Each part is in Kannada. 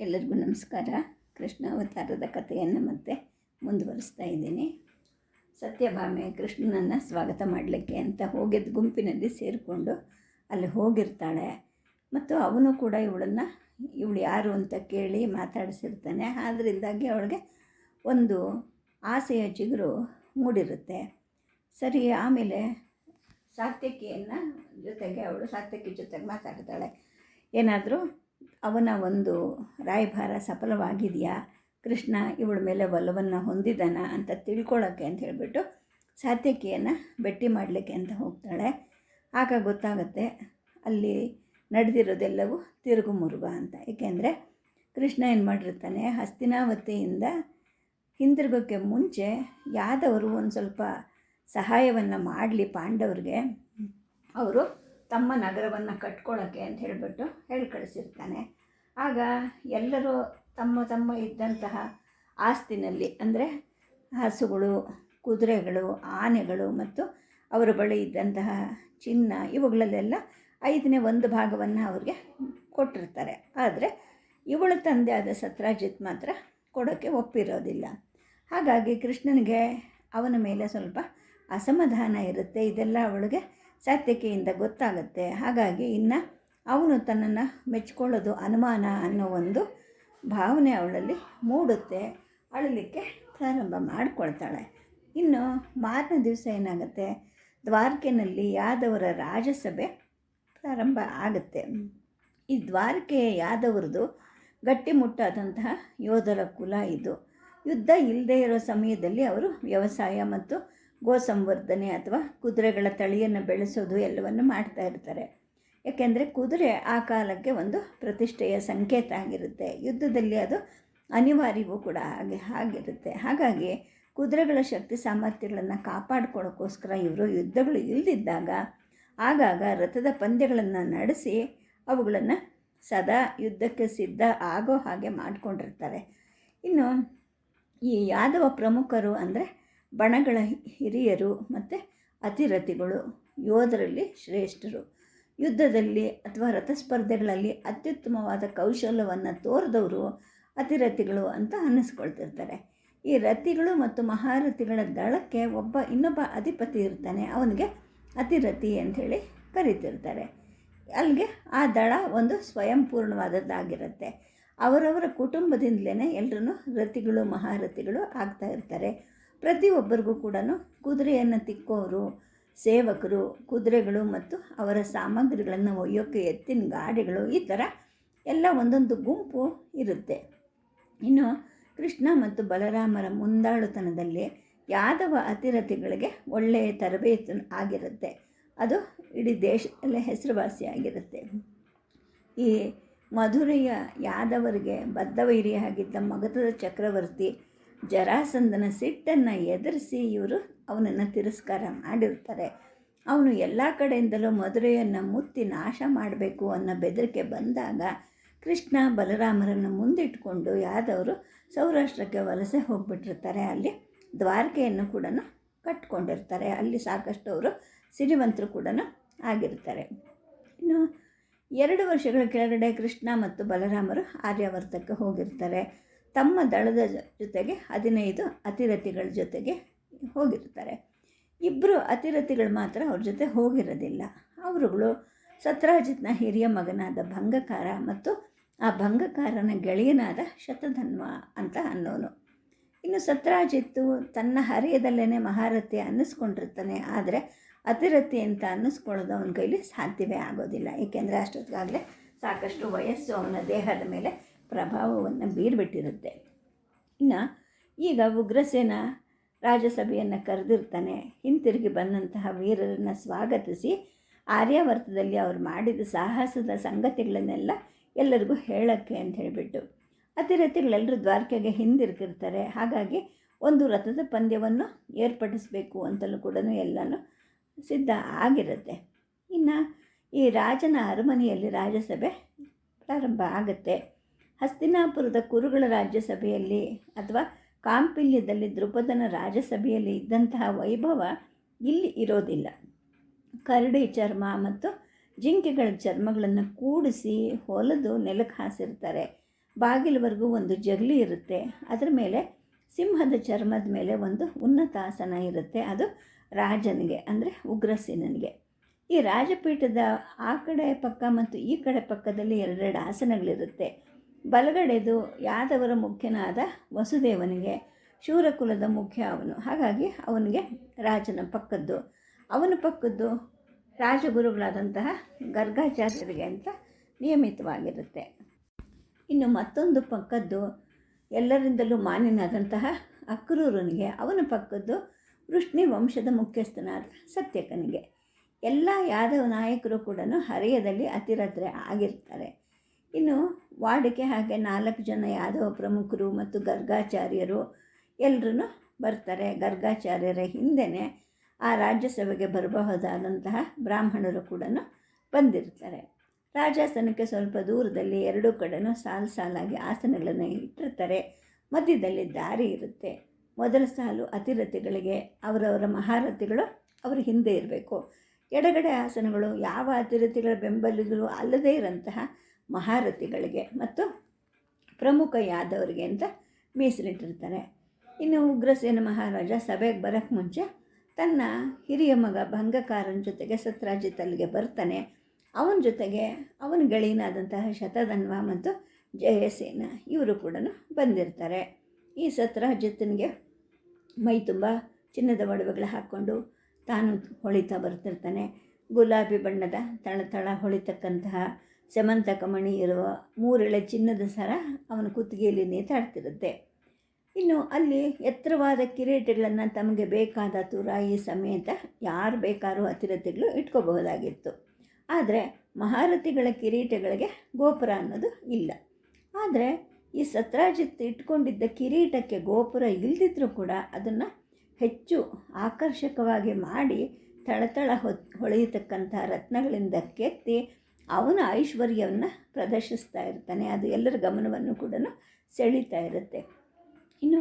ಎಲ್ಲರಿಗೂ ನಮಸ್ಕಾರ. ಕೃಷ್ಣ ಅವತಾರದ ಕಥೆಯನ್ನು ಮತ್ತೆ ಮುಂದುವರಿಸ್ತಾ ಇದ್ದೀನಿ. ಸತ್ಯಭಾಮೆ ಕೃಷ್ಣನನ್ನು ಸ್ವಾಗತ ಮಾಡಲಿಕ್ಕೆ ಅಂತ ಹೋಗಿದ್ದ ಗುಂಪಿನಲ್ಲಿ ಸೇರಿಕೊಂಡು ಅಲ್ಲಿ ಹೋಗಿರ್ತಾಳೆ. ಮತ್ತು ಅವನು ಕೂಡ ಇವಳನ್ನು, ಇವಳು ಯಾರು ಅಂತ ಕೇಳಿ ಮಾತಾಡಿಸಿರ್ತಾನೆ. ಆದ್ದರಿಂದಾಗಿ ಅವಳಿಗೆ ಒಂದು ಆಸೆಯ ಚಿಗುರು ಮೂಡಿರುತ್ತೆ. ಸರಿ, ಆಮೇಲೆ ಸಾತ್ಯಕಿಯನ್ನು ಜೊತೆಗೆ ಅವಳು ಸಾತ್ಯಕಿ ಜೊತೆಗೆ ಮಾತಾಡ್ತಾಳೆ. ಏನಾದರೂ ಅವನ ಒಂದು ರಾಯಭಾರ ಸಫಲವಾಗಿದೆಯಾ? ಕೃಷ್ಣ ಇವಳ ಮೇಲೆ ಒಲವನ್ನು ಹೊಂದಿದ್ದಾನ ಅಂತ ತಿಳ್ಕೊಳ್ಳೋಕ್ಕೆ ಅಂತ ಹೇಳಿಬಿಟ್ಟು ಸಾತ್ಯಕಿಯನ್ನು ಭೇಟಿ ಮಾಡಲಿಕ್ಕೆ ಅಂತ ಹೋಗ್ತಾಳೆ. ಆಗ ಗೊತ್ತಾಗುತ್ತೆ ಅಲ್ಲಿ ನಡೆದಿರೋದೆಲ್ಲವೂ ತಿರುಗು ಮುರುಗ ಅಂತ. ಏಕೆಂದರೆ ಕೃಷ್ಣ ಏನು ಮಾಡಿರ್ತಾನೆ, ಹಸ್ತಿನಾವತಿಯಿಂದ ಹಿಂದಿರುಗೋಕ್ಕೆ ಮುಂಚೆ ಯಾದವರು ಒಂದು ಸ್ವಲ್ಪ ಸಹಾಯವನ್ನು ಮಾಡಲಿ ಪಾಂಡವ್ರಿಗೆ, ಅವರು ತಮ್ಮ ನಗರವನ್ನು ಕಟ್ಕೊಳ್ಳೋಕ್ಕೆ ಅಂತ ಹೇಳಿಬಿಟ್ಟು ಹೇಳಿ ಕಳಿಸಿರ್ತಾನೆ. ಆಗ ಎಲ್ಲರೂ ತಮ್ಮ ತಮ್ಮ ಇದ್ದಂತಹ ಆಸ್ತಿನಲ್ಲಿ ಅಂದರೆ ಹಸುಗಳು, ಕುದುರೆಗಳು, ಆನೆಗಳು ಮತ್ತು ಅವರ ಬಳಿ ಇದ್ದಂತಹ ಚಿನ್ನ ಇವುಗಳಲ್ಲೆಲ್ಲ ಐದನೇ ಒಂದು ಭಾಗವನ್ನು ಅವ್ರಿಗೆ ಕೊಟ್ಟಿರ್ತಾರೆ. ಆದರೆ ಇವಳು ತಂದೆ ಆದ ಸತ್ರಾಜಿತ್ ಮಾತ್ರ ಕೊಡೋಕ್ಕೆ ಒಪ್ಪಿರೋದಿಲ್ಲ. ಹಾಗಾಗಿ ಕೃಷ್ಣನಿಗೆ ಅವನ ಮೇಲೆ ಸ್ವಲ್ಪ ಅಸಮಾಧಾನ ಇರುತ್ತೆ. ಇದೆಲ್ಲ ಅವಳಿಗೆ ಸಾತ್ವಿಕೆಯಿಂದ ಗೊತ್ತಾಗುತ್ತೆ. ಹಾಗಾಗಿ ಇನ್ನು ಅವನು ತನ್ನನ್ನು ಮೆಚ್ಕೊಳ್ಳೋದು ಅನುಮಾನ ಅನ್ನೋ ಒಂದು ಭಾವನೆ ಅವಳಲ್ಲಿ ಮೂಡುತ್ತೆ. ಅಳಲಿಕ್ಕೆ ಪ್ರಾರಂಭ ಮಾಡಿಕೊಳ್ತಾಳೆ. ಇನ್ನು ಮಾರನೇ ದಿವಸ ಏನಾಗುತ್ತೆ? ದ್ವಾರಕೆನಲ್ಲಿ ಯಾದವರ ರಾಜಸಭೆ ಪ್ರಾರಂಭ ಆಗುತ್ತೆ. ಈ ದ್ವಾರಕೆ ಯಾದವರದು ಗಟ್ಟಿಮುಟ್ಟಾದಂತಹ ಯೋಧರ ಕುಲ ಇದು. ಯುದ್ಧ ಇಲ್ಲದೇ ಇರೋ ಸಮಯದಲ್ಲಿ ಅವರು ವ್ಯವಸಾಯ ಮತ್ತು ಗೋ ಸಂವರ್ಧನೆ ಅಥವಾ ಕುದುರೆಗಳ ತಳಿಯನ್ನು ಬೆಳೆಸೋದು ಎಲ್ಲವನ್ನು ಮಾಡ್ತಾ ಇರ್ತಾರೆ. ಯಾಕೆಂದರೆ ಕುದುರೆ ಆ ಕಾಲಕ್ಕೆ ಒಂದು ಪ್ರತಿಷ್ಠೆಯ ಸಂಕೇತ ಆಗಿರುತ್ತೆ. ಯುದ್ಧದಲ್ಲಿ ಅದು ಅನಿವಾರ್ಯವೂ ಕೂಡ ಹಾಗೆ ಆಗಿರುತ್ತೆ ಹಾಗಾಗಿ ಕುದುರೆಗಳ ಶಕ್ತಿ ಸಾಮರ್ಥ್ಯಗಳನ್ನು ಕಾಪಾಡ್ಕೊಳ್ಳೋಕ್ಕೋಸ್ಕರ ಇವರು ಯುದ್ಧಗಳು ಇಲ್ಲದಿದ್ದಾಗ ಆಗಾಗ ರಥದ ಪಂದ್ಯಗಳನ್ನು ನಡೆಸಿ ಅವುಗಳನ್ನು ಸದಾ ಯುದ್ಧಕ್ಕೆ ಸಿದ್ಧ ಆಗೋ ಹಾಗೆ ಮಾಡಿಕೊಂಡಿರ್ತಾರೆ. ಇನ್ನು ಈ ಯಾದವ ಪ್ರಮುಖರು ಅಂದರೆ ಬಣಗಳ ಹಿರಿಯರು ಮತ್ತು ಅತಿರಥಿಗಳು, ಯೋಧರಲ್ಲಿ ಶ್ರೇಷ್ಠರು. ಯುದ್ಧದಲ್ಲಿ ಅಥವಾ ರಥಸ್ಪರ್ಧೆಗಳಲ್ಲಿ ಅತ್ಯುತ್ತಮವಾದ ಕೌಶಲ್ಯವನ್ನು ತೋರಿದವರು ಅತಿರಥಿಗಳು ಅಂತ ಅನ್ನಿಸ್ಕೊಳ್ತಿರ್ತಾರೆ. ಈ ರಥಿಗಳು ಮತ್ತು ಮಹಾರಥಿಗಳ ದಳಕ್ಕೆ ಒಬ್ಬ ಇನ್ನೊಬ್ಬ ಅಧಿಪತಿ ಇರ್ತಾನೆ, ಅವನಿಗೆ ಅತಿರಥಿ ಅಂಥೇಳಿ ಕರೀತಿರ್ತಾರೆ. ಅಲ್ಲಿಗೆ ಆ ದಳ ಒಂದು ಸ್ವಯಂಪೂರ್ಣವಾದದ್ದಾಗಿರುತ್ತೆ. ಅವರವರ ಕುಟುಂಬದಿಂದಲೇ ಎಲ್ಲರೂ ರಥಿಗಳು, ಮಹಾರಥಿಗಳು ಆಗ್ತಾ ಇರ್ತಾರೆ. ಪ್ರತಿಯೊಬ್ಬರಿಗೂ ಕೂಡ ಕುದುರೆಯನ್ನು ತಿಕ್ಕೋರು, ಸೇವಕರು, ಕುದುರೆಗಳು ಮತ್ತು ಅವರ ಸಾಮಗ್ರಿಗಳನ್ನು ಒಯ್ಯೋಕ್ಕೆ ಎತ್ತಿನ ಗಾಡಿಗಳು, ಈ ಥರ ಎಲ್ಲ ಒಂದೊಂದು ಗುಂಪು ಇರುತ್ತೆ. ಇನ್ನು ಕೃಷ್ಣ ಮತ್ತು ಬಲರಾಮರ ಮುಂದಾಳುತನದಲ್ಲಿ ಯಾದವ ಅತಿರಥಿಗಳಿಗೆ ಒಳ್ಳೆಯ ತರಬೇತಿ ಆಗಿರುತ್ತೆ. ಅದು ಇಡೀ ದೇಶದಲ್ಲೇ ಹೆಸರುವಾಸಿಯಾಗಿರುತ್ತೆ ಈ ಮಧುರೆಯ ಯಾದವರಿಗೆ ಬದ್ಧವೈರಿಯಾಗಿದ್ದ ಮಗಧದ ಚಕ್ರವರ್ತಿ ಜರಾಸಂದನ ಸಿಟ್ಟನ್ನು ಎದುರಿಸಿ ಇವರು ಅವನನ್ನು ತಿರಸ್ಕಾರ ಮಾಡಿರ್ತಾರೆ. ಅವನು ಎಲ್ಲ ಕಡೆಯಿಂದಲೂ ಮಧುರೆಯನ್ನು ಮುತ್ತಿ ನಾಶ ಮಾಡಬೇಕು ಅನ್ನೋ ಬೆದರಿಕೆ ಬಂದಾಗ ಕೃಷ್ಣ ಬಲರಾಮರನ್ನು ಮುಂದಿಟ್ಕೊಂಡು ಯಾದವರು ಸೌರಾಷ್ಟ್ರಕ್ಕೆ ವಲಸೆ ಹೋಗ್ಬಿಟ್ಟಿರ್ತಾರೆ. ಅಲ್ಲಿ ದ್ವಾರಕೆಯನ್ನು ಕೂಡ ಕಟ್ಕೊಂಡಿರ್ತಾರೆ. ಅಲ್ಲಿ ಸಾಕಷ್ಟು ಅವರು ಸಿರಿವಂತರು ಕೂಡ ಆಗಿರ್ತಾರೆ. ಇನ್ನು ಎರಡು ವರ್ಷಗಳ ಕೆಳಗಡೆ ಕೃಷ್ಣ ಮತ್ತು ಬಲರಾಮರು ಆರ್ಯಾವರ್ತಕ್ಕೆ ಹೋಗಿರ್ತಾರೆ. ತಮ್ಮ ದಳದ ಜೊತೆಗೆ ಹದಿನೈದು ಅತಿರಥಿಗಳ ಜೊತೆಗೆ ಹೋಗಿರ್ತಾರೆ ಇಬ್ಬರು ಅತಿರಥಿಗಳು ಮಾತ್ರ ಅವ್ರ ಜೊತೆ ಹೋಗಿರೋದಿಲ್ಲ. ಅವರುಗಳು ಸತ್ರಾಜಿತ್ನ ಹಿರಿಯ ಮಗನಾದ ಭಂಗಕಾರ ಮತ್ತು ಆ ಭಂಗಕಾರನ ಗೆಳೆಯನಾದ ಶತಧನ್ವ ಅಂತ ಅನ್ನೋನು. ಇನ್ನು ಸತ್ರಾಜಿತ್ತು ತನ್ನ ಹರಿಯದಲ್ಲೇ ಮಹಾರಥಿ ಅನ್ನಿಸ್ಕೊಂಡಿರ್ತಾನೆ, ಆದರೆ ಅತಿರಥಿ ಅಂತ ಅನ್ನಿಸ್ಕೊಳ್ಳೋದು ಅವನ ಕೈಲಿ ಸಾಧ್ಯವೇ ಆಗೋದಿಲ್ಲ. ಏಕೆಂದರೆ ಅಷ್ಟೊತ್ತಿಗಾಗಲೇ ಸಾಕಷ್ಟು ವಯಸ್ಸು ಅವನ ದೇಹದ ಮೇಲೆ ಪ್ರಭಾವವನ್ನು ಬೀರ್ಬಿಟ್ಟಿರುತ್ತೆ. ಇನ್ನು ಈಗ ಉಗ್ರಸೇನ ರಾಜಸಭೆಯನ್ನು ಕರೆದಿರ್ತಾನೆ, ಹಿಂತಿರುಗಿ ಬಂದಂತಹ ವೀರರನ್ನು ಸ್ವಾಗತಿಸಿ ಆರ್ಯಾವರ್ತದಲ್ಲಿ ಅವ್ರು ಮಾಡಿದ ಸಾಹಸದ ಸಂಗತಿಗಳನ್ನೆಲ್ಲ ಎಲ್ಲರಿಗೂ ಹೇಳೋಕ್ಕೆ ಅಂತ ಹೇಳಿಬಿಟ್ಟು ಅತಿರಥಿಗಳೆಲ್ಲರೂ ದ್ವಾರಕೆಗೆ ಹಿಂದಿರುಗಿರ್ತಾರೆ. ಹಾಗಾಗಿ ಒಂದು ರಥದ ಪಂದ್ಯವನ್ನು ಏರ್ಪಡಿಸಬೇಕು ಅಂತಲೂ ಕೂಡ ಎಲ್ಲನೂ ಸಿದ್ಧ ಆಗಿರುತ್ತೆ. ಇನ್ನು ಈ ರಾಜನ ಅರಮನೆಯಲ್ಲಿ ರಾಜಸಭೆ ಪ್ರಾರಂಭ ಆಗುತ್ತೆ. ಹಸ್ತಿನಾಪುರದ ಕುರುಗಳ ರಾಜ್ಯಸಭೆಯಲ್ಲಿ ಅಥವಾ ಕಾಂಪಿಲ್ಯದಲ್ಲಿ ದೃಪದನ ರಾಜಸಭೆಯಲ್ಲಿ ಇದ್ದಂತಹ ವೈಭವ ಇಲ್ಲಿ ಇರೋದಿಲ್ಲ. ಕರಡಿ ಚರ್ಮ ಮತ್ತು ಜಿಂಕೆಗಳ ಚರ್ಮಗಳನ್ನು ಕೂಡಿಸಿ ಹೊಲಿದು ನೆಲಕ್ಕೆ ಹಾಸಿರ್ತಾರೆ. ಬಾಗಿಲವರೆಗೂ ಒಂದು ಜಗಲಿ ಇರುತ್ತೆ. ಅದರ ಮೇಲೆ ಸಿಂಹದ ಚರ್ಮದ ಮೇಲೆ ಒಂದು ಉನ್ನತ ಆಸನ ಇರುತ್ತೆ. ಅದು ರಾಜನಿಗೆ, ಅಂದರೆ ಉಗ್ರಸೇನನಿಗೆ. ಈ ರಾಜಪೀಠದ ಆ ಕಡೆ ಪಕ್ಕ ಮತ್ತು ಈ ಕಡೆ ಪಕ್ಕದಲ್ಲಿ ಎರಡೆರಡು ಆಸನಗಳಿರುತ್ತೆ. ಬಲಗಡೆದು ಯಾದವರ ಮುಖ್ಯನಾದ ವಸುದೇವನಿಗೆ ಶೂರಕುಲದ ಮುಖ್ಯ ಅವನು. ಹಾಗಾಗಿ ಅವನಿಗೆ ರಾಜನ ಪಕ್ಕದ್ದು. ಅವನ ಪಕ್ಕದ್ದು ರಾಜಗುರುಗಳಾದಂತಹ ಗರ್ಗಾಚಾರ್ಯರಿಗೆ ಅಂತ ನಿಯಮಿತವಾಗಿರುತ್ತೆ. ಇನ್ನು ಮತ್ತೊಂದು ಪಕ್ಕದ್ದು ಎಲ್ಲರಿಂದಲೂ ಮಾನ್ಯನಾದಂತಹ ಅಕ್ರೂರನಿಗೆ ಅವನ ಪಕ್ಕದ್ದು ವೃಷ್ಣಿ ವಂಶದ ಮುಖ್ಯಸ್ಥನಾದ ಸತ್ಯಕನಿಗೆ. ಎಲ್ಲ ಯಾದವ ನಾಯಕರು ಕೂಡ ಹರೆಯದಲ್ಲಿ ಅತಿರತ್ರೆ ಆಗಿರ್ತಾರೆ. ಇನ್ನು ವಾಡಿಕೆ ಹಾಗೆ ನಾಲ್ಕು ಜನ ಯಾದವ ಪ್ರಮುಖರು ಮತ್ತು ಗರ್ಗಾಚಾರ್ಯರು ಎಲ್ಲರೂ ಬರ್ತಾರೆ. ಗರ್ಗಾಚಾರ್ಯರ ಹಿಂದೆಯೇ ಆ ರಾಜ್ಯಸಭೆಗೆ ಬರಬಹುದಾದಂತಹ ಬ್ರಾಹ್ಮಣರು ಕೂಡ ಬಂದಿರ್ತಾರೆ. ರಾಜಾಸನಕ್ಕೆ ಸ್ವಲ್ಪ ದೂರದಲ್ಲಿ ಎರಡೂ ಕಡೆನೂ ಸಾಲು ಸಾಲಾಗಿ ಆಸನಗಳನ್ನು ಇಟ್ಟಿರ್ತಾರೆ. ಮಧ್ಯದಲ್ಲಿ ದಾರಿ ಇರುತ್ತೆ. ಮೊದಲ ಸಾಲು ಅತಿರಥಿಗಳಿಗೆ, ಅವರವರ ಮಹಾರಥಿಗಳು ಅವರ ಹಿಂದೆ ಇರಬೇಕು. ಎಡಗಡೆ ಆಸನಗಳು ಯಾವ ಅತಿರಥಿಗಳ ಬೆಂಬಲಿಗರು ಅಲ್ಲದೇ ಇರೋಂತಹ ಮಹಾರಥಿಗಳಿಗೆ ಮತ್ತು ಪ್ರಮುಖ ಯಾದವರಿಗೆ ಅಂತ ಮೀಸಲಿಟ್ಟಿರ್ತಾರೆ. ಇನ್ನು ಉಗ್ರಸೇನ ಮಹಾರಾಜ ಸಭೆಗೆ ಬರೋಕ್ಕೆ ಮುಂಚೆ ತನ್ನ ಹಿರಿಯ ಮಗ ಭಂಗಕಾರನ ಜೊತೆಗೆ ಸತ್ರಾಜಿತ್ ಅಲ್ಲಿಗೆ ಬರ್ತಾನೆ. ಅವನ ಜೊತೆಗೆ ಅವನ ಗೆಳೆಯನಾದಂತಹ ಶತಧನ್ವ ಮತ್ತು ಜಯಸೇನ ಇವರು ಕೂಡ ಬಂದಿರ್ತಾರೆ. ಈ ಸತ್ರಾಜಿತ್ತನಿಗೆ ಮೈ ತುಂಬ ಚಿನ್ನದ ಒಡವೆಗಳು ಹಾಕ್ಕೊಂಡು ತಾನು ಹೊಳಿತಾ ಬರ್ತಿರ್ತಾನೆ. ಗುಲಾಬಿ ಬಣ್ಣದ ತಳ ಹೊಳಿತಕ್ಕಂತಹ ಸಮಂತಕ ಕಮಣಿ ಇರುವ ಮೂರೆಳೆ ಚಿನ್ನದ ಸರ ಅವನ ಕುತ್ತಿಗೆಯಲ್ಲಿ ನೇತಾಡ್ತಿರುತ್ತೆ. ಇನ್ನು ಅಲ್ಲಿ ಎತ್ತರವಾದ ಕಿರೀಟಗಳನ್ನು ತಮಗೆ ಬೇಕಾದ ತುರಾಯಿ ಸಮೇತ ಯಾರು ಬೇಕಾದ್ರೂ ಅತಿರಥಿಗಳು ಇಟ್ಕೋಬಹುದಾಗಿತ್ತು. ಆದರೆ ಮಹಾರಥಿಗಳ ಕಿರೀಟಗಳಿಗೆ ಗೋಪುರ ಅನ್ನೋದು ಇಲ್ಲ. ಆದರೆ ಈ ಸತ್ರಾಜಿತ್ ಇಟ್ಕೊಂಡಿದ್ದ ಕಿರೀಟಕ್ಕೆ ಗೋಪುರ ಇಲ್ಲದಿದ್ದರೂ ಕೂಡ ಅದನ್ನು ಹೆಚ್ಚು ಆಕರ್ಷಕವಾಗಿ ಮಾಡಿ ತಳತಳ ಹೊ ಹೊಳೆಯತಕ್ಕಂಥ ರತ್ನಗಳಿಂದ ಕೆತ್ತಿ ಅವನ ಐಶ್ವರ್ಯವನ್ನು ಪ್ರದರ್ಶಿಸ್ತಾ ಇರ್ತಾನೆ, ಅದು ಎಲ್ಲರ ಗಮನವನ್ನು ಕೂಡ ಸೆಳೀತಾ ಇರುತ್ತೆ. ಇನ್ನು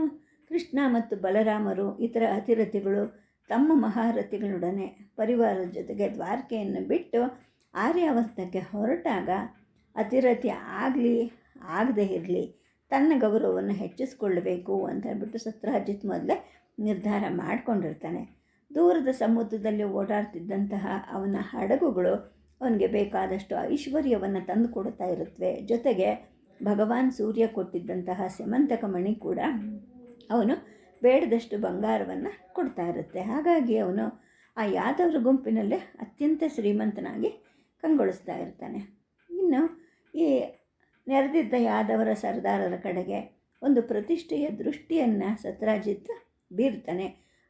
ಕೃಷ್ಣ ಮತ್ತು ಬಲರಾಮರು ಇತರ ಅತಿರಥಿಗಳು ತಮ್ಮ ಮಹಾರಥಿಗಳೊಡನೆ ಪರಿವಾರದ ಜೊತೆಗೆ ದ್ವಾರಕೆಯನ್ನು ಬಿಟ್ಟು ಆರ್ಯಾವರ್ತಕ್ಕೆ ಹೊರಟಾಗ ಅತಿರಥಿ ಆಗಲಿ, ಆಗದೇ ಇರಲಿ, ತನ್ನ ಗೌರವವನ್ನು ಹೆಚ್ಚಿಸ್ಕೊಳ್ಬೇಕು ಅಂತ ಹೇಳ್ಬಿಟ್ಟು ಸತ್ರಾಜಿತ್ ಮೊದಲೇ ನಿರ್ಧಾರ ಮಾಡಿಕೊಂಡಿರ್ತಾನೆ. ದೂರದ ಸಮುದ್ರದಲ್ಲಿ ಓಡಾಡ್ತಿದ್ದಂತಹ ಅವನ ಹಡಗುಗಳು ಅವನಿಗೆ ಬೇಕಾದಷ್ಟು ಐಶ್ವರ್ಯವನ್ನು ತಂದು ಕೊಡ್ತಾ ಇರುತ್ತವೆ ಜೊತೆಗೆ ಭಗವಾನ್ ಸೂರ್ಯ ಕೊಟ್ಟಿದ್ದಂತಹ ಸೆಮಂತಕ ಮಣಿ ಕೂಡ ಅವನು ಬೇಡದಷ್ಟು ಬಂಗಾರವನ್ನು ಕೊಡ್ತಾ ಇರುತ್ತೆ. ಹಾಗಾಗಿ ಅವನು ಆ ಯಾದವರ ಗುಂಪಿನಲ್ಲೇ ಅತ್ಯಂತ ಶ್ರೀಮಂತನಾಗಿ ಕಂಗೊಳಿಸ್ತಾ ಇರ್ತಾನೆ. ಇನ್ನು ಈ ನೆರೆದಿದ್ದ ಯಾದವರ ಸರ್ದಾರರ ಕಡೆಗೆ ಒಂದು ಪ್ರತಿಷ್ಠೆಯ ದೃಷ್ಟಿಯನ್ನು ಸತ್ರಾಜಿತ್ ಬೀರ್ತಾನೆ.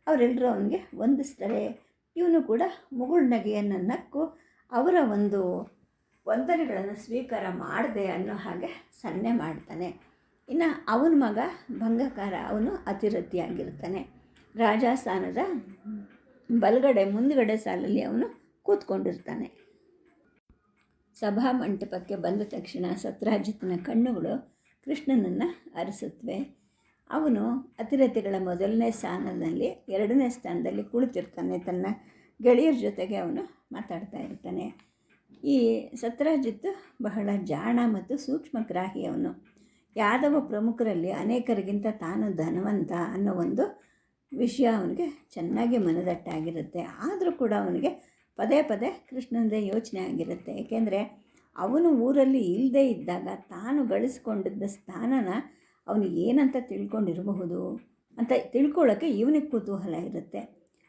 ಅವರೆಲ್ಲರೂ ಅವನಿಗೆ ವಂದಿಸ್ತಾರೆ. ಇವನು ಕೂಡ ಮುಗುಳ್ನಗೆಯನ್ನು ನಕ್ಕು ಅವರ ಒಂದು ವಂದನೆಗಳನ್ನು ಸ್ವೀಕಾರ ಮಾಡದೆ ಅನ್ನೋ ಹಾಗೆ ಸನ್ನೆ ಮಾಡ್ತಾನೆ. ಇನ್ನು ಅವನ ಮಗ ಭಂಗಕಾರ ಅವನು ಅತಿರಥಿಯಾಗಿರ್ತಾನೆ ರಾಜಸ್ಥಾನದ ಬಲಗಡೆ ಮುಂದುಗಡೆ ಸಾಲಲ್ಲಿ ಅವನು ಕೂತ್ಕೊಂಡಿರ್ತಾನೆ. ಸಭಾ ಮಂಟಪಕ್ಕೆ ಬಂದ ತಕ್ಷಣ ಸತ್ರಾಜಿತ್ನ ಕಣ್ಣುಗಳು ಕೃಷ್ಣನನ್ನು ಅರಸುತ್ತವೆ ಅವನು ಅತಿರಥಿಗಳ ಮೊದಲನೇ ಸ್ಥಾನದಲ್ಲಿ ಎರಡನೇ ಸ್ಥಾನದಲ್ಲಿ ಕುಳಿತಿರ್ತಾನೆ. ತನ್ನ ಗೆಳೆಯರ ಜೊತೆಗೆ ಅವನು ಮಾತಾಡ್ತಾ ಇರ್ತಾನೆ. ಈ ಸತ್ರಾಜಿತ್ ಬಹಳ ಜಾಣ ಮತ್ತು ಸೂಕ್ಷ್ಮಗ್ರಾಹಿ ಅವನು. ಯಾದವ ಪ್ರಮುಖರಲ್ಲಿ ಅನೇಕರಿಗಿಂತ ತಾನು ಧನವಂತ ಅನ್ನೋ ಒಂದು ವಿಷಯ ಅವನಿಗೆ ಚೆನ್ನಾಗಿ ಮನದಟ್ಟಾಗಿರುತ್ತೆ. ಆದರೂ ಕೂಡ ಅವನಿಗೆ ಪದೇ ಪದೇ ಕೃಷ್ಣನದೇ ಯೋಚನೆ ಆಗಿರುತ್ತೆ. ಏಕೆಂದರೆ ಅವನು ಊರಲ್ಲಿ ಇಲ್ಲದೇ ಇದ್ದಾಗ ತಾನು ಗಳಿಸ್ಕೊಂಡಿದ್ದ ಸ್ಥಾನನ ಅವನು ಏನಂತ ತಿಳ್ಕೊಂಡಿರಬಹುದು ಅಂತ ತಿಳ್ಕೊಳ್ಳೋಕ್ಕೆ ಇವನಿಗೆ ಕುತೂಹಲ ಇರುತ್ತೆ.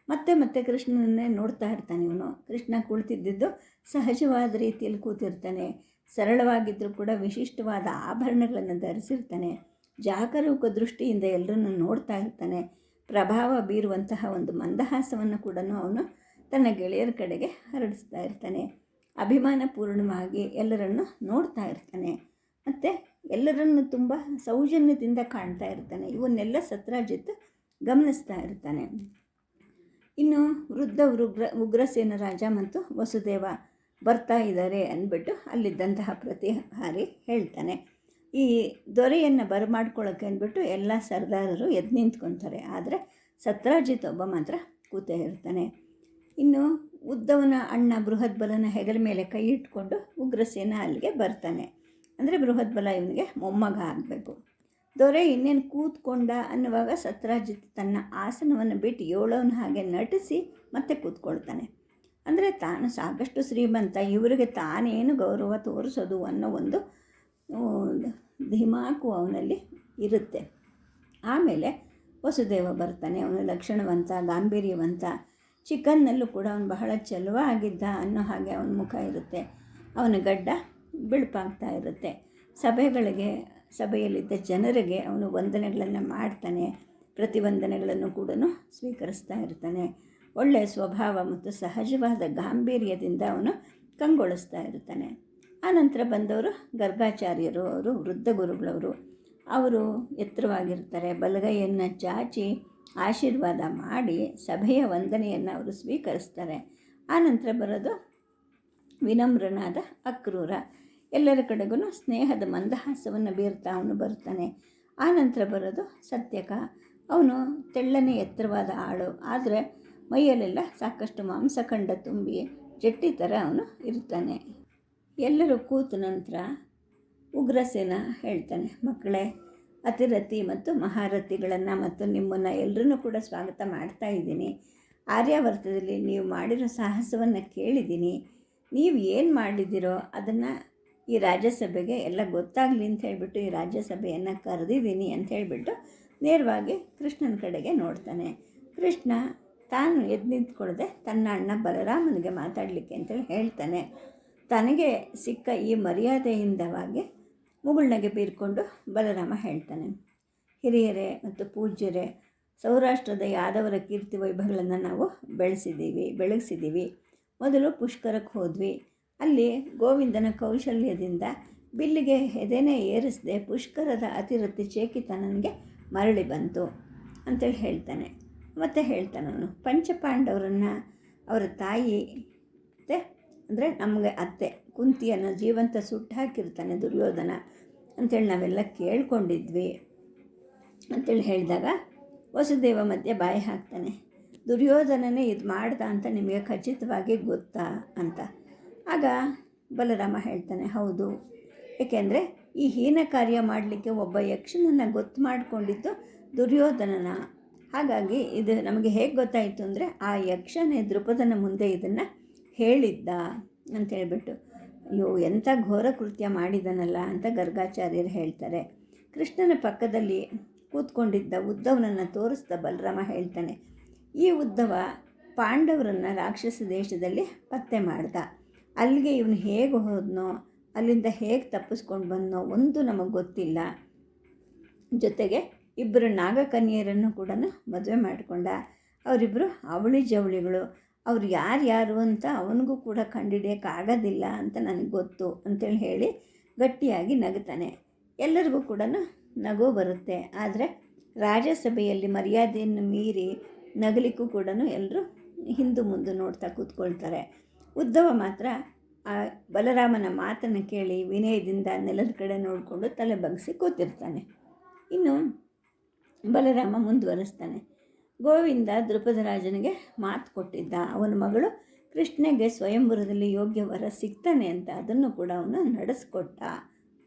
ಮತ್ತೆ ಮತ್ತೆ ಕೃಷ್ಣನನ್ನೇ ನೋಡ್ತಾ ಇರ್ತಾನೆ ಇವನು. ಕೃಷ್ಣ ಕುಳಿತಿದ್ದಿದ್ದು ಸಹಜವಾದ ರೀತಿಯಲ್ಲಿ ಕೂತಿರ್ತಾನೆ. ಸರಳವಾಗಿದ್ದರೂ ಕೂಡ ವಿಶಿಷ್ಟವಾದ ಆಭರಣಗಳನ್ನು ಧರಿಸಿರ್ತಾನೆ. ಜಾಗರೂಕ ದೃಷ್ಟಿಯಿಂದ ಎಲ್ಲರನ್ನು ನೋಡ್ತಾ ಇರ್ತಾನೆ. ಪ್ರಭಾವ ಬೀರುವಂತಹ ಒಂದು ಮಂದಹಾಸವನ್ನು ಕೂಡ ಅವನು ತನ್ನ ಗೆಳೆಯರ ಕಡೆಗೆ ಹರಡಿಸ್ತಾ ಇರ್ತಾನೆ. ಅಭಿಮಾನಪೂರ್ಣವಾಗಿ ಎಲ್ಲರನ್ನು ನೋಡ್ತಾ ಇರ್ತಾನೆ. ಮತ್ತು ಎಲ್ಲರನ್ನು ತುಂಬ ಸೌಜನ್ಯದಿಂದ ಕಾಣ್ತಾ ಇರ್ತಾನೆ. ಇವನ್ನೆಲ್ಲ ಸತ್ರಾಜಿತ್ ಗಮನಿಸ್ತಾ ಇರ್ತಾನೆ. ಇನ್ನು ವೃದ್ಧ ಉಗ್ರ ಉಗ್ರಸೇನ ರಾಜ ಮತ್ತು ವಸುದೇವ ಬರ್ತಾ ಇದ್ದಾರೆ ಅಂದ್ಬಿಟ್ಟು ಅಲ್ಲಿದ್ದಂತಹ ಪ್ರತಿಹಾರಿ ಹೇಳ್ತಾನೆ. ಈ ದೊರೆಯನ್ನು ಬರಮಾಡ್ಕೊಳ್ಳೋಕೆ ಅಂದ್ಬಿಟ್ಟು ಎಲ್ಲ ಸರ್ದಾರರು ಎದ್ದು ನಿಂತ್ಕೊತಾರೆ. ಆದರೆ ಸತ್ರಾಜಿತ್ ಒಬ್ಬ ಮಾತ್ರ ಕೂತೇ ಇರ್ತಾನೆ. ಇನ್ನು ಉದ್ದವನ ಅಣ್ಣ ಬೃಹದ್ಬಲನ ಹೆಗಲ ಮೇಲೆ ಕೈ ಇಟ್ಕೊಂಡು ಉಗ್ರಸೇನ ಅಲ್ಲಿಗೆ ಬರ್ತಾನೆ. ಅಂದರೆ ಬೃಹದ್ಬಲ ಇವನಿಗೆ ಮೊಮ್ಮಗ ಆಗಬೇಕು. ದೊರೆ, ಇನ್ನೇನು ಕೂತ್ಕೊಂಡ ಅನ್ನುವಾಗ ಸತ್ರಾಜಿತ್ ತನ್ನ ಆಸನವನ್ನು ಬಿಟ್ಟು ಏಳೋನ ಹಾಗೆ ನಟಿಸಿ ಮತ್ತೆ ಕೂತ್ಕೊಳ್ತಾನೆ. ಅಂದರೆ ತಾನು ಸಾಕಷ್ಟು ಶ್ರೀಮಂತ, ಇವರಿಗೆ ತಾನೇನು ಗೌರವ ತೋರಿಸೋದು ಅನ್ನೋ ಒಂದು ಧಿಮಾಕು ಅವನಲ್ಲಿ ಇರುತ್ತೆ. ಆಮೇಲೆ ವಸುದೇವ ಬರ್ತಾನೆ, ಅವನು ಲಕ್ಷಣವಂತ, ಗಾಂಭೀರ್ಯವಂತ ಚಿಕನ್ನಲ್ಲೂ ಕೂಡ ಅವನು ಬಹಳ ಚೆಲುವ ಆಗಿದ್ದ ಅನ್ನೋ ಹಾಗೆ ಅವನ ಮುಖ ಇರುತ್ತೆ. ಅವನ ಗಡ್ಡ ಬಿಳುಪಾಗ್ತಾ ಇರುತ್ತೆ. ಸಭೆಗಳಿಗೆ ಸಭೆಯಲ್ಲಿದ್ದ ಜನರಿಗೆ ಅವನು ವಂದನೆಗಳನ್ನು ಮಾಡ್ತಾನೆ, ಪ್ರತಿವಂದನೆಗಳನ್ನು ಕೂಡ ಸ್ವೀಕರಿಸ್ತಾ ಇರ್ತಾನೆ. ಒಳ್ಳೆಯ ಸ್ವಭಾವ ಮತ್ತು ಸಹಜವಾದ ಗಾಂಭೀರ್ಯದಿಂದ ಅವನು ಕಂಗೊಳಿಸ್ತಾ ಇರ್ತಾನೆ. ಆನಂತರ ಬಂದವರು ಗರ್ಗಾಚಾರ್ಯರು ಅವರು ವೃದ್ಧ ಗುರುಗಳವರು. ಅವರು ಎತ್ತರವಾಗಿರ್ತಾರೆ, ಬಲಗೈಯನ್ನು ಚಾಚಿ ಆಶೀರ್ವಾದ ಮಾಡಿ ಸಭೆಯ ವಂದನೆಯನ್ನು ಅವರು ಸ್ವೀಕರಿಸ್ತಾರೆ. ಆನಂತರ ಬರೋದು ವಿನಮ್ರನಾದ ಅಕ್ರೂರ. ಎಲ್ಲರ ಕಡೆಗೂ ಸ್ನೇಹದ ಮಂದಹಾಸವನ್ನು ಬೀರ್ತಾ ಅವನು ಬರ್ತಾನೆ ಆನಂತರ ಬರೋದು ಸತ್ಯಕ. ಅವನು ತೆಳ್ಳನೆ ಎತ್ತರವಾದ ಆಳು. ಆದರೆ ಮೈಯಲ್ಲೆಲ್ಲ ಸಾಕಷ್ಟು ಮಾಂಸಖಂಡ ತುಂಬಿ ಜಟ್ಟಿ ಥರ ಅವನು ಇರ್ತಾನೆ ಎಲ್ಲರೂ ಕೂತ ನಂತರ ಉಗ್ರಸೇನ ಹೇಳ್ತಾನೆ, ಮಕ್ಕಳೇ ಅತಿರಥಿ ಮತ್ತು ಮಹಾರಥಿಗಳನ್ನು ಮತ್ತು ನಿಮ್ಮನ್ನು ಎಲ್ಲರನ್ನೂ ಕೂಡ ಸ್ವಾಗತ ಮಾಡ್ತಾ ಇದ್ದೀನಿ. ಆರ್ಯಾವರ್ತದಲ್ಲಿ ನೀವು ಮಾಡಿರೋ ಸಾಹಸವನ್ನು ಕೇಳಿದ್ದೀನಿ. ನೀವು ಏನು ಮಾಡಿದ್ದೀರೋ ಅದನ್ನು ಈ ರಾಜ್ಯಸಭೆಗೆ ಎಲ್ಲ ಗೊತ್ತಾಗಲಿ ಅಂತ ಹೇಳಿಬಿಟ್ಟು ಈ ರಾಜ್ಯಸಭೆಯನ್ನು ಕರೆದಿದ್ದೀನಿ ಅಂತ ಹೇಳಿಬಿಟ್ಟು ನೇರವಾಗಿ ಕೃಷ್ಣನ ಕಡೆಗೆ ನೋಡ್ತಾನೆ. ಕೃಷ್ಣ ತಾನು ಎದ್ದು ನಿಂತ್ಕೊಳ್ಳದೆ ತನ್ನ ಅಣ್ಣ ಬಲರಾಮನಿಗೆ ಮಾತಾಡಲಿಕ್ಕೆ ಅಂತೇಳಿ ಹೇಳ್ತಾನೆ. ತನಗೆ ಸಿಕ್ಕ ಈ ಮರ್ಯಾದೆಯಿಂದವಾಗಿ ಮುಗುಳ್ನಗೆ ಬೀರ್ಕೊಂಡು ಬಲರಾಮ ಹೇಳ್ತಾನೆ. ಹಿರಿಯರೇ ಮತ್ತು ಪೂಜ್ಯರೇ, ಸೌರಾಷ್ಟ್ರದ ಯಾದವರ ಕೀರ್ತಿ ವೈಭವಗಳನ್ನು ನಾವು ಬೆಳೆಸಿದ್ದೀವಿ, ಬೆಳಗಿಸಿದ್ದೀವಿ. ಮೊದಲು ಪುಷ್ಕರಕ್ಕೆ ಹೋದ್ವಿ. ಅಲ್ಲಿ ಗೋವಿಂದನ ಕೌಶಲ್ಯದಿಂದ ಬಿಲ್ಲಿಗೆ ಹೆದೆನೇ ಏರಿಸದೆ ಪುಷ್ಕರದ ಅತಿವೃತ್ತಿ ಚೇಕಿತ ನನಗೆ ಮರಳಿ ಬಂತು ಅಂತೇಳಿ ಹೇಳ್ತಾನೆ. ಮತ್ತು ಹೇಳ್ತಾನೆ ಪಂಚಪಾಂಡವರನ್ನು ಅವರ ತಾಯಿ ಮತ್ತು ಅಂದರೆ ನಮಗೆ ಅತ್ತೆ, ಕುಂತಿಯನ್ನು ಜೀವಂತ ಸುಟ್ಟು ಹಾಕಿರ್ತಾನೆ ದುರ್ಯೋಧನ ಅಂಥೇಳಿ ನಾವೆಲ್ಲ ಕೇಳ್ಕೊಂಡಿದ್ವಿ ಅಂಥೇಳಿ ಹೇಳಿದಾಗ ವಸುದೇವ ಮಧ್ಯೆ ಬಾಯಿ ಹಾಕ್ತಾನೆ, ದುರ್ಯೋಧನನೇ ಇದು ಮಾಡ್ದ ಅಂತ ನಿಮಗೆ ಖಚಿತವಾಗಿ ಗೊತ್ತಾ ಅಂತ. ಆಗ ಬಲರಾಮ ಹೇಳ್ತಾನೆ, ಹೌದು. ಏಕೆಂದರೆ ಈ ಹೀನ ಕಾರ್ಯ ಮಾಡಲಿಕ್ಕೆ ಒಬ್ಬ ಯಕ್ಷನನ್ನು ಗೊತ್ತು ಮಾಡಿಕೊಂಡಿದ್ದು ದುರ್ಯೋಧನನ. ಹಾಗಾಗಿ ಇದು ನಮಗೆ ಹೇಗೆ ಗೊತ್ತಾಯಿತು ಅಂದರೆ ಆ ಯಕ್ಷನೇ ದೃಪದನ ಮುಂದೆ ಇದನ್ನು ಹೇಳಿದ್ದ ಅಂತ ಹೇಳಿಬಿಟ್ಟು, ಅಯ್ಯೋ ಎಂಥ ಘೋರ ಕೃತ್ಯ ಮಾಡಿದನಲ್ಲ ಅಂತ ಗರ್ಗಾಚಾರ್ಯರು ಹೇಳ್ತಾರೆ. ಕೃಷ್ಣನ ಪಕ್ಕದಲ್ಲಿ ಕೂತ್ಕೊಂಡಿದ್ದ ಉದ್ದವನನ್ನು ತೋರಿಸ್ದ ಬಲರಾಮ ಹೇಳ್ತಾನೆ, ಈ ಉದ್ದವ ಪಾಂಡವರನ್ನು ರಾಕ್ಷಸ ದೇಶದಲ್ಲಿ ಪತ್ತೆ ಮಾಡ್ದ. ಅಲ್ಲಿಗೆ ಇವನು ಹೇಗೆ ಹೋದನೋ, ಅಲ್ಲಿಂದ ಹೇಗೆ ತಪ್ಪಿಸ್ಕೊಂಡು ಬಂದನೋ ಒಂದು ನಮಗೆ ಗೊತ್ತಿಲ್ಲ. ಜೊತೆಗೆ ಇಬ್ಬರು ನಾಗಕನ್ಯರನ್ನು ಕೂಡ ಮದುವೆ ಮಾಡಿಕೊಂಡ. ಅವರಿಬ್ಬರು ಅವಳಿ ಜವಳಿಗಳು. ಅವ್ರು ಯಾರು ಅಂತ ಅವನಿಗೂ ಕೂಡ ಕಂಡುಹಿಡಿಯೋಕ್ಕಾಗೋದಿಲ್ಲ ಅಂತ ನನಗೆ ಗೊತ್ತು ಅಂತೇಳಿ ಹೇಳಿ ಗಟ್ಟಿಯಾಗಿ ನಗುತ್ತಾನೆ ಎಲ್ಲರಿಗೂ ಕೂಡ ನಗು ಬರುತ್ತೆ. ಆದರೆ ರಾಜ್ಯಸಭೆಯಲ್ಲಿ ಮರ್ಯಾದೆಯನ್ನು ಮೀರಿ ನಗಲಿಕ್ಕೂ ಕೂಡ ಎಲ್ಲರೂ ಹಿಂದು ಮುಂದೆ ನೋಡ್ತಾ ಕೂತ್ಕೊಳ್ತಾರೆ. ಉದ್ದವ ಮಾತ್ರ ಆ ಬಲರಾಮನ ಮಾತನ್ನು ಕೇಳಿ ವಿನಯದಿಂದ ನೆಲದ ಕಡೆ ನೋಡಿಕೊಂಡು ತಲೆ ಬಗ್ಗಿಸಿ ಕೂತಿರ್ತಾನೆ. ಇನ್ನು ಬಲರಾಮ ಮುಂದುವರೆಸ್ತಾನೆ. ಗೋವಿಂದ ದೃಪದರಾಜನಿಗೆ ಮಾತು ಕೊಟ್ಟಿದ್ದ. ಅವನ ಮಗಳು ಕೃಷ್ಣಗೆ ಸ್ವಯಂವರದಲ್ಲಿ ಯೋಗ್ಯ ವರ ಸಿಗ್ತಾನೆ ಅಂತ ಅದನ್ನು ಕೂಡ ಅವನು ನಡೆಸ್ಕೊಟ್ಟ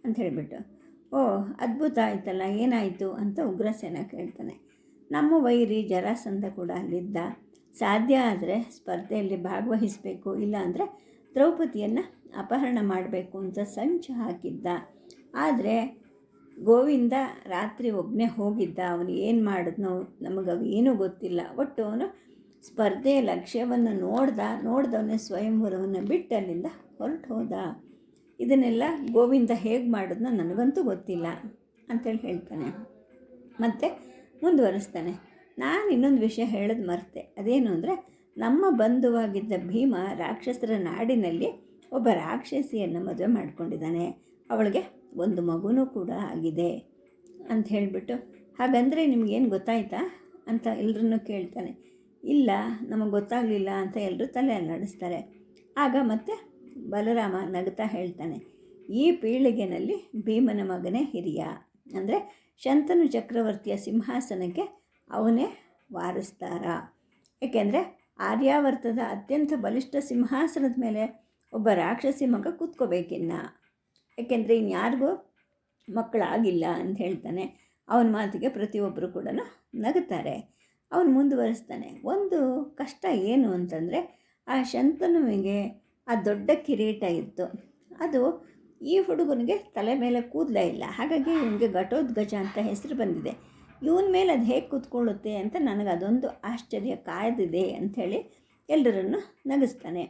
ಅಂತ ಹೇಳಿಬಿಟ್ಟು, ಓ ಅದ್ಭುತ ಆಯ್ತಲ್ಲ, ಏನಾಯಿತು ಅಂತ ಉಗ್ರಸೇನ ಕೇಳ್ತಾನೆ. ನಮ್ಮ ವೈರಿ ಜರಾಸಂಧ ಕೂಡ ಅಲ್ಲಿದ್ದ. ಸಾಧ್ಯ ಆದರೆ ಸ್ಪರ್ಧೆಯಲ್ಲಿ ಭಾಗವಹಿಸಬೇಕು, ಇಲ್ಲಾಂದರೆ ದ್ರೌಪದಿಯನ್ನು ಅಪಹರಣ ಮಾಡಬೇಕು ಅಂತ ಸಂಚು ಹಾಕಿದ್ದ. ಆದರೆ ಗೋವಿಂದ ರಾತ್ರಿ ಒಬ್ಬನೇ ಹೋಗಿದ್ದ. ಅವನು ಏನು ಮಾಡಿದ್ನೋ ನಮಗೆ ಏನೂ ಗೊತ್ತಿಲ್ಲ. ಒಟ್ಟು ಅವನು ಸ್ಪರ್ಧೆಯ ಲಕ್ಷ್ಯವನ್ನು ನೋಡ್ದ, ನೋಡ್ದವನೇ ಸ್ವಯಂವರವನ್ನು ಬಿಟ್ಟು ಅಲ್ಲಿಂದ ಹೊರಟು ಹೋದ. ಇದನ್ನೆಲ್ಲ ಗೋವಿಂದ ಹೇಗೆ ಮಾಡಿದ್ನೋ ನನಗಂತೂ ಗೊತ್ತಿಲ್ಲ ಅಂತೇಳಿ ಹೇಳ್ತಾನೆ. ಮತ್ತು ಮುಂದುವರಿಸ್ತಾನೆ. ನಾನು ಇನ್ನೊಂದು ವಿಷಯ ಹೇಳೋದು ಮರ್ತೆ. ಅದೇನು ಅಂದರೆ, ನಮ್ಮ ಬಂಧುವಾಗಿದ್ದ ಭೀಮ ರಾಕ್ಷಸರ ನಾಡಿನಲ್ಲಿ ಒಬ್ಬ ರಾಕ್ಷಸಿಯನ್ನು ಮದುವೆ ಮಾಡಿಕೊಂಡಿದ್ದಾನೆ. ಅವಳಿಗೆ ಒಂದು ಮಗುನೂ ಕೂಡ ಆಗಿದೆ ಅಂತ ಹೇಳಿಬಿಟ್ಟು, ಹಾಗಂದರೆ ನಿಮಗೇನು ಗೊತ್ತಾಯ್ತಾ ಅಂತ ಎಲ್ಲರನ್ನೂ ಕೇಳ್ತಾನೆ. ಇಲ್ಲ, ನಮಗೆ ಗೊತ್ತಾಗಲಿಲ್ಲ ಅಂತ ಎಲ್ಲರೂ ತಲೆ ನಡೆಸ್ತಾರೆ. ಆಗ ಮತ್ತೆ ಬಲರಾಮ ನಗ್ತಾ ಹೇಳ್ತಾನೆ, ಈ ಪೀಳಿಗೆನಲ್ಲಿ ಭೀಮನ ಮಗನೇ ಹಿರಿಯ. ಅಂದರೆ ಶಂತನು ಚಕ್ರವರ್ತಿಯ ಸಿಂಹಾಸನಕ್ಕೆ ಅವನೇ ವಾರಿಸ್ತಾರ. ಏಕೆಂದರೆ ಆರ್ಯಾವರ್ತದ ಅತ್ಯಂತ ಬಲಿಷ್ಠ ಸಿಂಹಾಸನದ ಮೇಲೆ ಒಬ್ಬ ರಾಕ್ಷಸಿ ಮಗ ಕೂತ್ಕೋಬೇಕಿನ್ನ. ಏಕೆಂದರೆ ಇನ್ಯಾರಿಗೂ ಮಕ್ಕಳಾಗಿಲ್ಲ ಅಂತ ಹೇಳ್ತಾನೆ. ಅವನ ಮಾತಿಗೆ ಪ್ರತಿಯೊಬ್ಬರು ಕೂಡ ನಗುತ್ತಾರೆ ಅವನು ಮುಂದುವರಿಸ್ತಾನೆ. ಒಂದು ಕಷ್ಟ ಏನು ಅಂತಂದರೆ ಆ ಶಂತನುವಿಗೆ ಆ ದೊಡ್ಡ ಕಿರೀಟ ಇತ್ತು. ಅದು ಈ ಹುಡುಗನಿಗೆ ತಲೆ ಮೇಲೆ ಕೂದಲೇ ಇಲ್ಲ. ಹಾಗಾಗಿ ಇವನಿಗೆ ಘಟೋದ್ಗಜ ಅಂತ ಹೆಸರು ಬಂದಿದೆ. ಇವನ ಮೇಲೆ ಅದು ಹೇಗೆ ಕೂತ್ಕೊಳ್ಳುತ್ತೆ ಅಂತ ನನಗೆ ಅದೊಂದು ಆಶ್ಚರ್ಯ ಕಾಯ್ದಿದೆ ಅಂಥೇಳಿ ಎಲ್ಲರನ್ನು ನಗಿಸ್ತಾನೆ.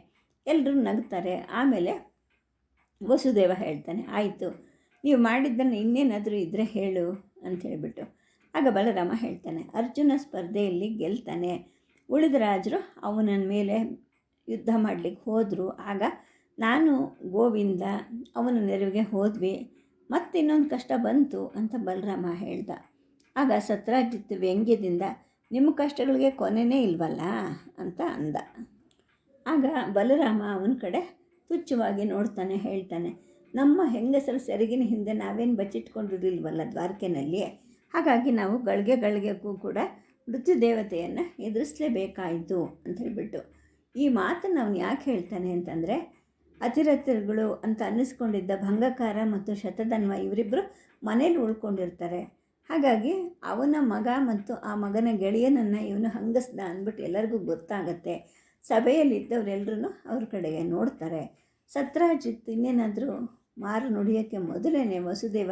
ಎಲ್ಲರೂ ನಗ್ತಾರೆ. ಆಮೇಲೆ ವಸುದೇವ ಹೇಳ್ತಾನೆ, ಆಯಿತು, ನೀವು ಮಾಡಿದ್ದನ್ನು ಇನ್ನೇನಾದರೂ ಇದ್ದರೆ ಹೇಳು ಅಂತ ಹೇಳಿಬಿಟ್ಟು. ಆಗ ಬಲರಾಮ ಹೇಳ್ತಾನೆ, ಅರ್ಜುನ ಸ್ಪರ್ಧೆಯಲ್ಲಿ ಗೆಲ್ತಾನೆ. ಉಳಿದ ರಾಜರು ಅವನ ಮೇಲೆ ಯುದ್ಧ ಮಾಡಲಿಕ್ಕೆ ಹೋದರು. ಆಗ ನಾನು, ಗೋವಿಂದ, ಅವನ ನೆರವಿಗೆ ಹೋದ್ವಿ. ಮತ್ತಿನ್ನೊಂದು ಕಷ್ಟ ಬಂತು ಅಂತ ಬಲರಾಮ ಹೇಳ್ದ. ಆಗ ಸತ್ರಾಜಿತ್ ವ್ಯಂಗ್ಯದಿಂದ, ನಿಮ್ಮ ಕಷ್ಟಗಳಿಗೆ ಕೊನೆಯೇ ಇಲ್ವಲ್ಲ? ಅಂತ ಅಂದ. ಆಗ ಬಲರಾಮ ಅವನ ಕಡೆ ತುಚ್ಛವಾಗಿ ನೋಡ್ತಾನೆ, ಹೇಳ್ತಾನೆ, ನಮ್ಮ ಹೆಂಗಸರು ಸೆರಗಿನ ಹಿಂದೆ ನಾವೇನು ಬಚ್ಚಿಟ್ಕೊಂಡಿರಲಿಲ್ವಲ್ಲ ದ್ವಾರಕೆನಲ್ಲಿ? ಹಾಗಾಗಿ ನಾವು ಗಳಿಗೆ ಗಳಿಗೆಗೂ ಕೂಡ ಮೃತ್ಯು ದೇವತೆಯನ್ನು ಎದುರಿಸಲೇಬೇಕಾಯಿತು ಅಂತ ಹೇಳಿಬಿಟ್ಟು. ಈ ಮಾತನ್ನು ಅವನು ಯಾಕೆ ಹೇಳ್ತಾನೆ ಅಂತಂದರೆ ಅತಿರಥಿಗಳು ಅಂತ ಅನ್ನಿಸ್ಕೊಂಡಿದ್ದ ಭಂಗಕಾರ ಮತ್ತು ಶತಧನ್ವ ಇವರಿಬ್ಬರು ಮನೇಲಿ ಉಳ್ಕೊಂಡಿರ್ತಾರೆ. ಹಾಗಾಗಿ ಅವನ ಮಗ ಮತ್ತು ಆ ಮಗನ ಗೆಳೆಯನನ್ನು ಇವನು ಹಂಗಸ್ದ ಅಂದ್ಬಿಟ್ಟು ಎಲ್ಲರಿಗೂ ಗೊತ್ತಾಗತ್ತೆ. ಸಭೆಯಲ್ಲಿದ್ದವರೆಲ್ಲರೂ ಅವ್ರ ಕಡೆಗೆ ನೋಡ್ತಾರೆ. ಸತ್ರಾಜಿತ್ ಇನ್ನೇನಾದರೂ ಮಾರು ನುಡಿಯೋಕ್ಕೆ ಮೊದಲೇ ವಸುದೇವ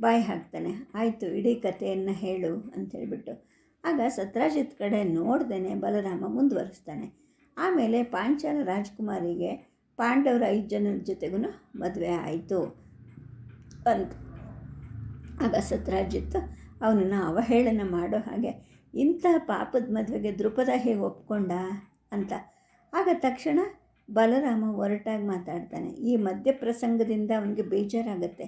ಬಾಯಿ ಹಾಕ್ತಾನೆ. ಆಯಿತು, ಇಡೀ ಕಥೆಯನ್ನು ಹೇಳು ಅಂತ ಹೇಳಿಬಿಟ್ಟು ಆಗ ಸತ್ರಾಜಿತ್ ಕಡೆ ನೋಡ್ದೇ ಬಲರಾಮ ಮುಂದುವರಿಸ್ತಾನೆ. ಆಮೇಲೆ ಪಾಂಚಾಲ ರಾಜ್ಕುಮಾರಿಗೆ ಪಾಂಡವರ ಐದು ಜನರ ಜೊತೆಗೂ ಮದುವೆ ಆಯಿತು ಅಂತ ಆಗ ಸತ್ರಾಜಿತ್ ಅವನನ್ನು ಅವಹೇಳನ ಮಾಡೋ ಹಾಗೆ, ಇಂಥ ಪಾಪದ ಮದುವೆಗೆ ದೃಪದ ಹೇಗೆ ಒಪ್ಕೊಂಡ ಅಂತ. ಆಗ ತಕ್ಷಣ ಬಲರಾಮ ಒರಟಾಗಿ ಮಾತಾಡ್ತಾನೆ, ಈ ಮದ್ಯ ಪ್ರಸಂಗದಿಂದ ಅವನಿಗೆ ಬೇಜಾರಾಗತ್ತೆ.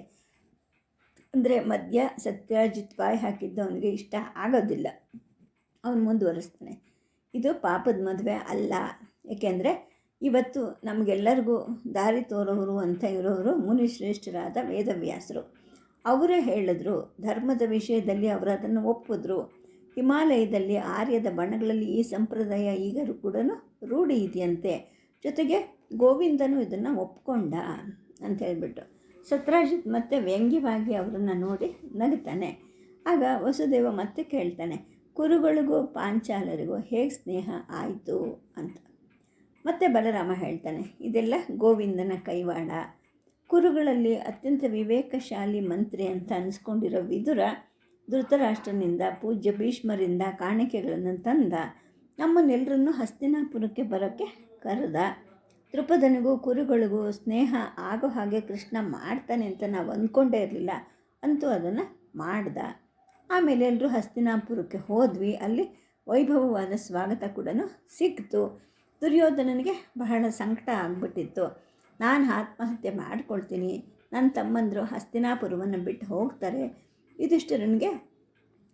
ಅಂದರೆ ಮದ್ಯ ಸತ್ಯಾಜಿತ್ ಬಾಯಿ ಹಾಕಿದ್ದು ಅವನಿಗೆ ಇಷ್ಟ ಆಗೋದಿಲ್ಲ. ಅವನು ಮುಂದುವರಿಸ್ತಾನೆ, ಇದು ಪಾಪದ ಮದುವೆ ಅಲ್ಲ. ಏಕೆಂದರೆ ಇವತ್ತು ನಮಗೆಲ್ಲರಿಗೂ ದಾರಿ ತೋರೋರು ಅಂತ ಇರೋರು ಮುನಿಶ್ರೇಷ್ಠರಾದ ವೇದವ್ಯಾಸರು. ಅವರೇ ಹೇಳಿದ್ರು, ಧರ್ಮದ ವಿಷಯದಲ್ಲಿ ಅವರು ಅದನ್ನು ಒಪ್ಪಿದ್ರು. ಹಿಮಾಲಯದಲ್ಲಿ ಆರ್ಯದ ಬಣಗಳಲ್ಲಿ ಈ ಸಂಪ್ರದಾಯ ಈಗಲೂ ಕೂಡ ರೂಢಿ ಇದೆಯಂತೆ. ಜೊತೆಗೆ ಗೋವಿಂದನು ಇದನ್ನು ಒಪ್ಕೊಂಡ ಅಂತ ಹೇಳಿಬಿಟ್ಟು. ಸತ್ರಾಜಿತ್ ಮತ್ತೆ ವ್ಯಂಗ್ಯವಾಗಿ ಅವರನ್ನು ನೋಡಿ ನಗುತ್ತಾನೆ ಆಗ ವಸುದೇವ ಮತ್ತೆ ಕೇಳ್ತಾನೆ, ಕುರುಗಳಿಗೂ ಪಾಂಚಾಲರಿಗೂ ಹೇಗೆ ಸ್ನೇಹ ಆಯಿತು? ಅಂತ. ಮತ್ತೆ ಬಲರಾಮ ಹೇಳ್ತಾನೆ, ಇದೆಲ್ಲ ಗೋವಿಂದನ ಕೈವಾಡ. ಕುರುಗಳಲ್ಲಿ ಅತ್ಯಂತ ವಿವೇಕಶಾಲಿ ಮಂತ್ರಿ ಅಂತ ಅನಿಸ್ಕೊಂಡಿರೋ ವಿದುರ ಧೃತರಾಷ್ಟ್ರನಿಂದ, ಪೂಜ್ಯ ಭೀಷ್ಮರಿಂದ ಕಾಣಿಕೆಗಳನ್ನು ತಂದ ನಮ್ಮನ್ನೆಲ್ಲರನ್ನೂ ಹಸ್ತಿನಾಪುರಕ್ಕೆ ಬರೋಕ್ಕೆ ಕರೆದ. ತ್ರಿಪದನಿಗೂ ಕುರುಗಳಿಗೂ ಸ್ನೇಹ ಆಗೋ ಹಾಗೆ ಕೃಷ್ಣ ಮಾಡ್ತಾನೆ ಅಂತ ನಾವು ಅಂದ್ಕೊಂಡೇ ಇರಲಿಲ್ಲ, ಅಂತೂ ಅದನ್ನು ಮಾಡ್ದ. ಆಮೇಲೆ ಎಲ್ಲರೂ ಹಸ್ತಿನಾಪುರಕ್ಕೆ ಹೋದ್ವಿ. ಅಲ್ಲಿ ವೈಭವವಾದ ಸ್ವಾಗತ ಕೂಡ ಸಿಕ್ತು. ದುರ್ಯೋಧನನಿಗೆ ಬಹಳ ಸಂಕಟ ಆಗಿಬಿಟ್ಟಿತ್ತು. ನಾನು ಆತ್ಮಹತ್ಯೆ ಮಾಡ್ಕೊಳ್ತೀನಿ. ನನ್ನ ತಮ್ಮಂದರು ಹಸ್ತಿನಾಪುರವನ್ನು ಬಿಟ್ಟು ಹೋಗ್ತಾರೆ. ಇದಿಷ್ಟು ನನಗೆ.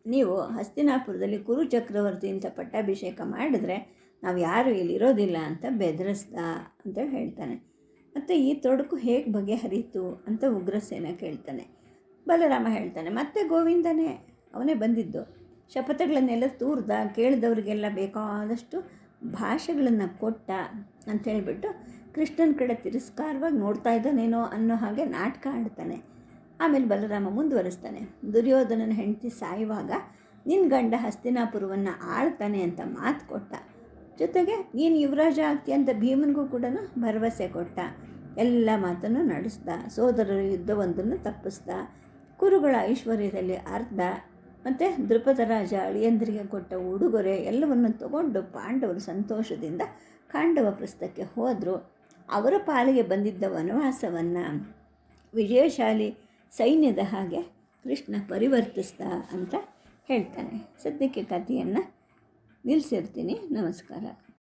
ನೀವು ಹಸ್ತಿನಾಪುರದಲ್ಲಿ ಕುರು ಚಕ್ರವರ್ತಿ ಅಂತ ಪಟ್ಟಾಭಿಷೇಕ ಮಾಡಿದ್ರೆ ನಾವು ಯಾರು ಇಲ್ಲಿರೋದಿಲ್ಲ ಅಂತ ಬೆದರಿಸ್ದ ಅಂತ ಹೇಳ್ತಾನೆ. ಮತ್ತು ಈ ತೊಡಕು ಹೇಗೆ ಬಗೆಹರಿತು ಅಂತ ಉಗ್ರಸೇನ ಕೇಳ್ತಾನೆ. ಬಲರಾಮ ಹೇಳ್ತಾನೆ, ಮತ್ತೆ ಗೋವಿಂದನೇ? ಅವನೇ ಬಂದಿದ್ದು, ಶಪಥಗಳನ್ನೆಲ್ಲ ತೂರ್ದ, ಕೇಳಿದವರಿಗೆಲ್ಲ ಬೇಕಾದಷ್ಟು ಭಾಷೆಗಳನ್ನು ಕೊಟ್ಟ, ಅಂತ ಹೇಳಿಬಿಟ್ಟು ಕೃಷ್ಣನ ಕಡೆ ತಿರಸ್ಕಾರವಾಗಿ ನೋಡ್ತಾ ಇದ್ದಾನೇನೋ ಅನ್ನೋ ಹಾಗೆ ನಾಟಕ ಆಡ್ತಾನೆ. ಆಮೇಲೆ ಬಲರಾಮ ಮುಂದುವರಿಸ್ತಾನೆ. ದುರ್ಯೋಧನನ ಹೆಂಡತಿ ಸಾಯುವಾಗ ನಿನ್ನ ಗಂಡ ಹಸ್ತಿನಾಪುರವನ್ನು ಆಳ್ತಾನೆ ಅಂತ ಮಾತು ಕೊಟ್ಟ. ಜೊತೆಗೆ, ನೀನು ಯುವರಾಜ ಆಗ್ತಿ ಅಂತ ಭೀಮನಿಗೂ ಕೂಡ ಭರವಸೆ ಕೊಟ್ಟ. ಎಲ್ಲ ಮಾತನ್ನು ನಡೆಸ್ದ. ಸೋದರರ ಯುದ್ಧವೊಂದನ್ನು ತಪ್ಪಿಸ್ದ. ಕುರುಗಳ ಐಶ್ವರ್ಯದಲ್ಲಿ ಅರ್ಧ. ಮತ್ತು ದೃಪದ ರಾಜ ಅಳಿಯಂದ್ರಿಗೆ ಕೊಟ್ಟ ಉಡುಗೊರೆ ಎಲ್ಲವನ್ನು ತಗೊಂಡು ಪಾಂಡವರು ಸಂತೋಷದಿಂದ ಕಾಂಡವ ಪ್ರಸ್ಥಕ್ಕೆ ಹೋದರು. ಅವರ ಪಾಲಿಗೆ ಬಂದಿದ್ದ ವನವಾಸವನ್ನು ವಿಜಯಶಾಲಿ ಸೈನ್ಯದ ಹಾಗೆ ಕೃಷ್ಣ ಪರಿವರ್ತಿಸ್ತಾ ಅಂತ ಹೇಳ್ತಾನೆ. ಸದ್ಯಕ್ಕೆ ಕಥೆಯನ್ನು ನಿಲ್ಲಿಸಿರ್ತೀನಿ ನಮಸ್ಕಾರ.